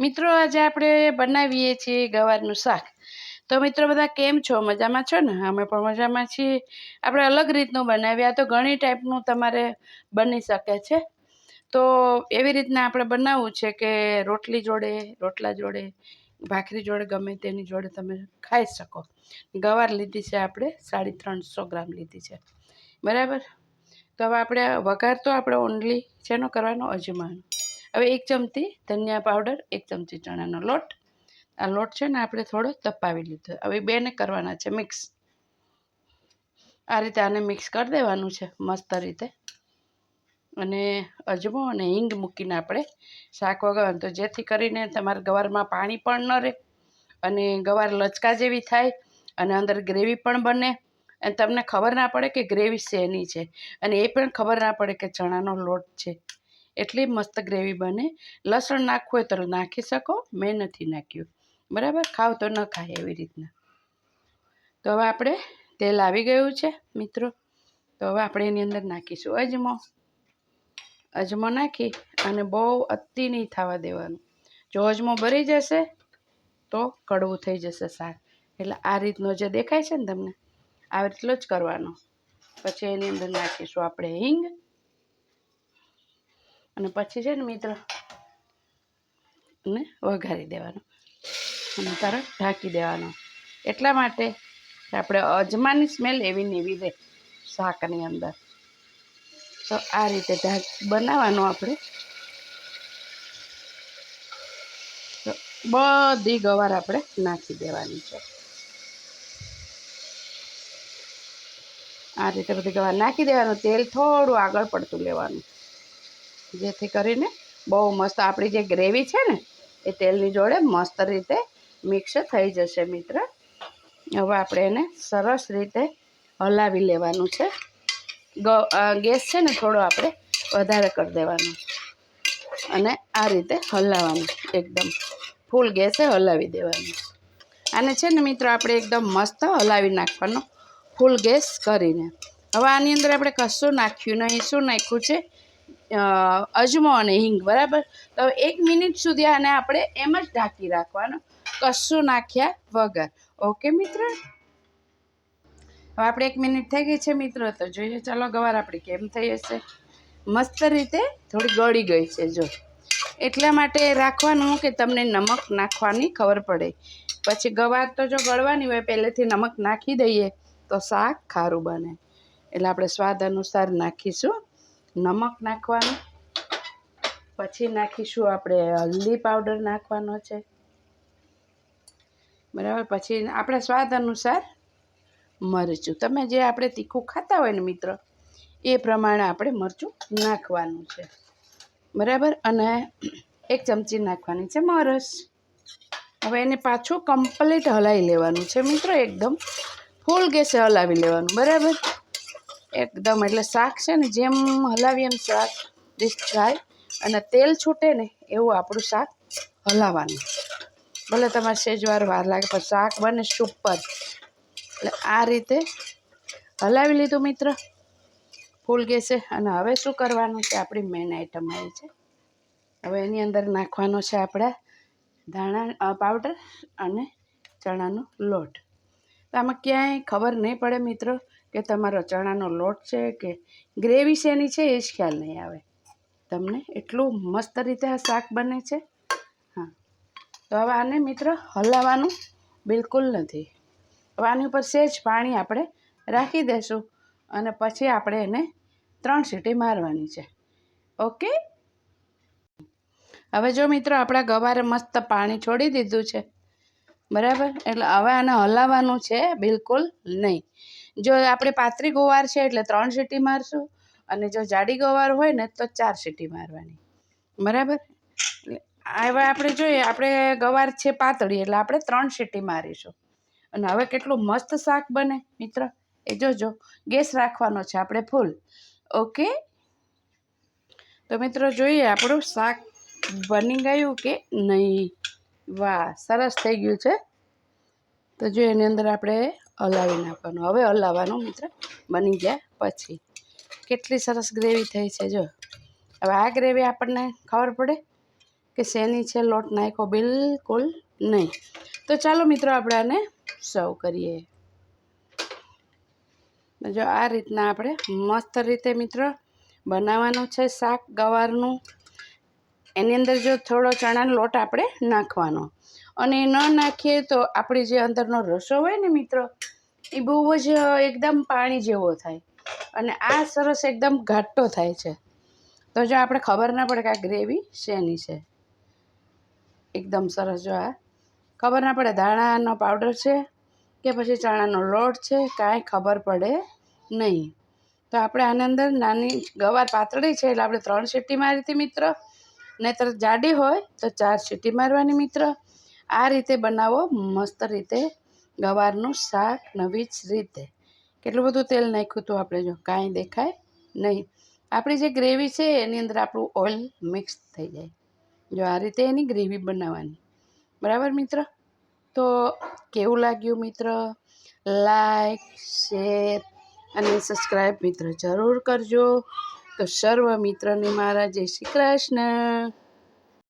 મિત્રો, આજે આપણે બનાવીએ છીએ ગવારનું શાક. તો મિત્રો, બધા કેમ છો? મજામાં છો ને? અમે પણ મજામાં છીએ. આપણે અલગ રીતનું બનાવીએ આ તો ઘણી ટાઈપનું તમારે બની શકે છે. તો એવી રીતના આપણે બનાવવું છે કે રોટલી જોડે, રોટલા જોડે, ભાખરી જોડે ગમે તેની જોડે તમે ખાઈ શકો. ગવાર લીધી છે આપણે, સાડી ત્રણસો ગ્રામ લીધી છે. બરાબર? તો હવે આપણે વઘાર તો આપણે ઓનલી શેનો કરવાનો? અજમાનો હવે એક ચમચી ધનિયા પાવડર, એક ચમચી ચણાનો લોટ. આ લોટ છે ને આપણે થોડો તપાવી લીધો. હવે બેને કરવાના છે મિક્સ. આ રીતે આને મિક્સ કરી દેવાનું છે મસ્ત રીતે. અને અજમો અને હિંગ મૂકીને આપણે શાક વગાવવાનું તો જેથી કરીને તમારા ગવારમાં પાણી પણ ન રહે અને ગવાર લચકા જેવી થાય અને અંદર ગ્રેવી પણ બને. અને તમને ખબર ના પડે કે ગ્રેવી શેની છે. અને એ પણ ખબર ના પડે કે ચણાનો લોટ છે. એટલી મસ્ત ગ્રેવી બને. લસણ નાખવું હોય તો નાખી શકો, મેં નથી નાખ્યું. બરાબર? ખાવ તો ન ખાય એવી રીતના. તો હવે આપણે તેલ આવી ગયું છે, મિત્રો. તો હવે આપણે એની અંદર નાખીશું અજમો. અજમો નાખી અને બહુ અતિ નહીં થવા દેવાનું. જો અજમો ભરી જશે, તો કડવું થઈ જશે શાક. એટલે આ રીતનો જે દેખાય છે ને તમને આવી રીતનો જ કરવાનો. પછી એની અંદર નાખીશું આપણે હિંગ. અને પછી છે ને મિત્ર ને વઘારી દેવાનો અને તરત ઢાંકી દેવાનો. એટલા માટે આપણે અજમાની સ્મેલ એવી ને એવી રહે શાકની અંદર. તો આ રીતે ઢાંક બનાવવાનું આપણે. બધી ગવાર આપણે નાખી દેવાની છે. આ રીતે બધી ગવાર નાખી દેવાનું. તેલ થોડું આગળ પડતું લેવાનું. જેથી કરીને બહુ મસ્ત આપણી જે ગ્રેવી છે ને, એ તેલની જોડે મસ્ત રીતે મિક્સ થઈ જશે મિત્ર. હવે આપણે એને સરસ રીતે હલાવી લેવાનું છે. ગેસ છે ને થોડો આપણે વધારે કરી દેવાનો. અને આ રીતે હલાવવાનું એકદમ. ફૂલ ગેસે હલાવી દેવાનું. આને છે ને મિત્રો આપણે એકદમ મસ્ત હલાવી નાખવાનો ફૂલ ગેસ કરીને. હવે આની અંદર આપણે કશું નાખ્યું નહીં. શું નાખ્યું છે? અજમો અને હિંગ, બરાબર? તો એક મિનિટ સુધી આને આપણે એમ જ ઢાંકી રાખવાનું, કશું નાખ્યા વગર. ઓકે, મિત્ર? હવે આપણે એક મિનિટ થઈ ગઈ છે મિત્રો, તો જોઈએ, ચાલો, ગવાર આપણી કેમ થઈ હશે? મસ્ત રીતે થોડી ગળી ગઈ છે, જો. એટલા માટે રાખવાનું કે તમને નમક નાખવાની ખબર પડે. પછી ગવાર તો જો ગળવાની હોય, પહેલેથી નમક નાખી દઈએ તો શાક ખારું બને. એટલે આપણે સ્વાદ અનુસાર નાખીશું. નમક નાખવાનું. પછી નાખીશું આપણે હલ્દી પાવડર નાખવાનો છે. બરાબર? પછી આપણા સ્વાદ અનુસાર મરચું. તમે જે આપણે તીખું ખાતા હોય ને મિત્ર, એ પ્રમાણે આપણે મરચું નાખવાનું છે. બરાબર? અને એક ચમચી નાખવાની છે મરસ. હવે એને પાછું કમ્પ્લીટ હલાવી લેવાનું છે મિત્રો, એકદમ. ફૂલ ગેસે હલાવી લેવાનું. બરાબર? એકદમ. એટલે શાક છે ને, જેમ હલાવીએ એમ શાક ડીશ થાય. અને તેલ છૂટે ને, એવું આપણું શાક હલાવવાનું. ભલે તમારે સેજવાર વાર લાગે, પણ શાક બને સુપર એટલે આ રીતે હલાવી લીધું મિત્ર. ફૂલ ગેસે. અને હવે શું કરવાનું છે? આપણી મેઇન આઈટમ આવી છે. હવે એની અંદર નાખવાનો છે આપણા ધાણા પાવડર અને ચણાનો લોટ. તો આમાં ક્યાંય ખબર નહીં પડે મિત્રો. કે તમારો ચણાનો લોટ છે કે ગ્રેવી શેની છે, એ જ ખ્યાલ નહીં આવે. તમને એટલું મસ્ત રીતે આ શાક બને છે? હા. તો હવે આને મિત્ર હલાવવાનું બિલકુલ નથી. હવે આની ઉપર સહેજ પાણી આપણે રાખી દઈશું અને પછી આપણે એને ત્રણ સીટી મારવાની છે. ઓકે? હવે જો મિત્રો આપણા ગવારે મસ્ત પાણી છોડી દીધું છે બરાબર? એટલે હવે આને હલાવવાનું છે બિલકુલ નહીં. જો આપણે પાતળી ગોવાર છે એટલે ત્રણ સીટી મારશું અને જો જાડી ગવાર હોય ને તો ચાર સીટી મારવાની. બરાબર? હવે આપણે જોઈએ, આપણે ગવાર છે પાતળી એટલે આપણે ત્રણ સીટી મારીશું. અને હવે કેટલું મસ્ત શાક બને, મિત્ર. એ જોજો, ગેસ રાખવાનો છે આપણે ફૂલ. ઓકે? તો મિત્રો જોઈએ, આપણું શાક બની ગયું કે નહીં? વાહ, સરસ થઈ ગયું છે. તો જો એની અંદર આપણે હલાવી નાખવાનું. હવે હલાવવાનું મિત્ર, બની ગયા પછી. કેટલી સરસ ગ્રેવી થઈ છે જો. હવે આ ગ્રેવી આપણને ખબર પડે કે શેની છે, લોટ નાખ્યો બિલકુલ નહીં. તો ચાલો મિત્રો, આપણે આને સર્વ કરીએ. જો આ રીતના આપણે મસ્ત રીતે મિત્રો, બનાવવાનું છે શાક ગવારનું. એની અંદર જો થોડો ચણાનો લોટ આપણે નાખવાનો. અને ન નાખીએ તો આપણી જે અંદરનો રસો હોય ને મિત્રો, એ બહુ જ એકદમ પાણી જેવો થાય. અને આ સરસ એકદમ ઘાટો થાય છે. તો જો આપણે ખબર ના પડે કે આ ગ્રેવી શેની છે. એકદમ સરસ જો આ. ખબર ના પડે ધાણાનો પાવડર છે કે પછી ચણાનો લોટ છે, કાંઈ ખબર પડે નહીં. તો આપણે આની અંદર નાની ગવાર પાતળી છે એટલે આપણે ત્રણ સીટી મારી હતી મિત્ર. નહીતર જાડી હોય તો ચાર સીટી મારવાની મિત્ર. આ રીતે બનાવો મસ્ત રીતે ગવારનું શાક નવી જ રીતે. કેટલું બધું તેલ નાખ્યું હતું આપણે જો, કાંઈ દેખાય નહીં. આપણી જે ગ્રેવી છે એની અંદર આપણું ઓઇલ મિક્સ થઈ જાય. જો આ રીતે એની ગ્રેવી બનાવવાની. બરાબર મિત્ર? તો કેવું લાગ્યું મિત્ર? લાઈક, શેર અને સબસ્ક્રાઈબ મિત્ર જરૂર કરજો. તો સર્વ મિત્રને મારા જય શ્રી કૃષ્ણ.